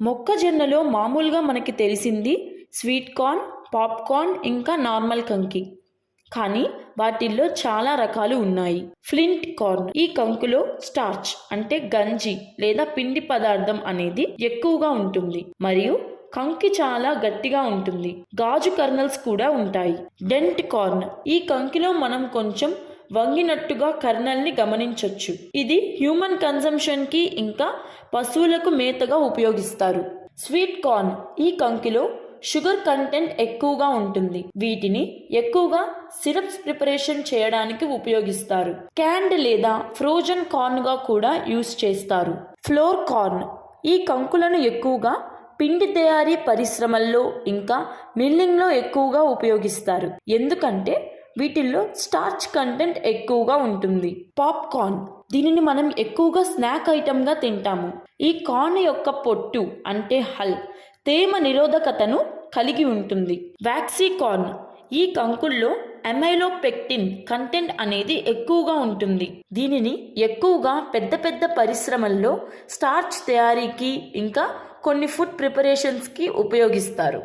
మొక్కజొన్నలో మామూలుగా మనకి తెలిసింది స్వీట్ కార్న్ పాప్కార్న్ ఇంకా నార్మల్ కంకి. కానీ వాటిల్లో చాలా రకాలు ఉన్నాయి. ఫ్లింట్ కార్న్ ఈ కంకులో స్టార్చ్ అంటే గంజి లేదా పిండి పదార్థం అనేది ఎక్కువగా ఉంటుంది. మరియు కంకి చాలా గట్టిగా ఉంటుంది. గాజు కర్నల్స్ కూడా ఉంటాయి. డెంట్ కార్న్ ఈ కంకిలో మనం కొంచెం వంగినట్టుగా కర్నల్ని గమనించవచ్చు ఇది హ్యూమన్ కన్సంప్షన్కి ఇంకా పశువులకు మేతగా ఉపయోగిస్తారు. స్వీట్ కార్న్ ఈ కంకిలో షుగర్ కంటెంట్ ఎక్కువగా ఉంటుంది. వీటిని ఎక్కువగా సిరప్స్ ప్రిపరేషన్ చేయడానికి ఉపయోగిస్తారు. క్యాండ్ లేదా ఫ్రోజన్ కార్న్గా కూడా యూస్ చేస్తారు. ఫ్లోర్ కార్న్ ఈ కంకులను ఎక్కువగా పిండి తయారీ పరిశ్రమల్లో ఇంకా మిల్లింగ్లో ఎక్కువగా ఉపయోగిస్తారు. ఎందుకంటే వీటిల్లో స్టార్చ్ కంటెంట్ ఎక్కువగా ఉంటుంది. పాప్కార్న్ దీనిని మనం ఎక్కువగా స్నాక్ ఐటమ్గా తింటాము. ఈ కార్న్ యొక్క పొట్టు అంటే హల్ తేమ నిరోధకతను కలిగి ఉంటుంది. వ్యాక్సీకార్న్ ఈ కంకుల్లో ఎమైలోపెక్టిన్ కంటెంట్ అనేది ఎక్కువగా ఉంటుంది. దీనిని ఎక్కువగా పెద్ద పెద్ద పరిశ్రమల్లో స్టార్చ్ తయారీకి ఇంకా కొన్ని ఫుడ్ ప్రిపరేషన్స్కి ఉపయోగిస్తారు.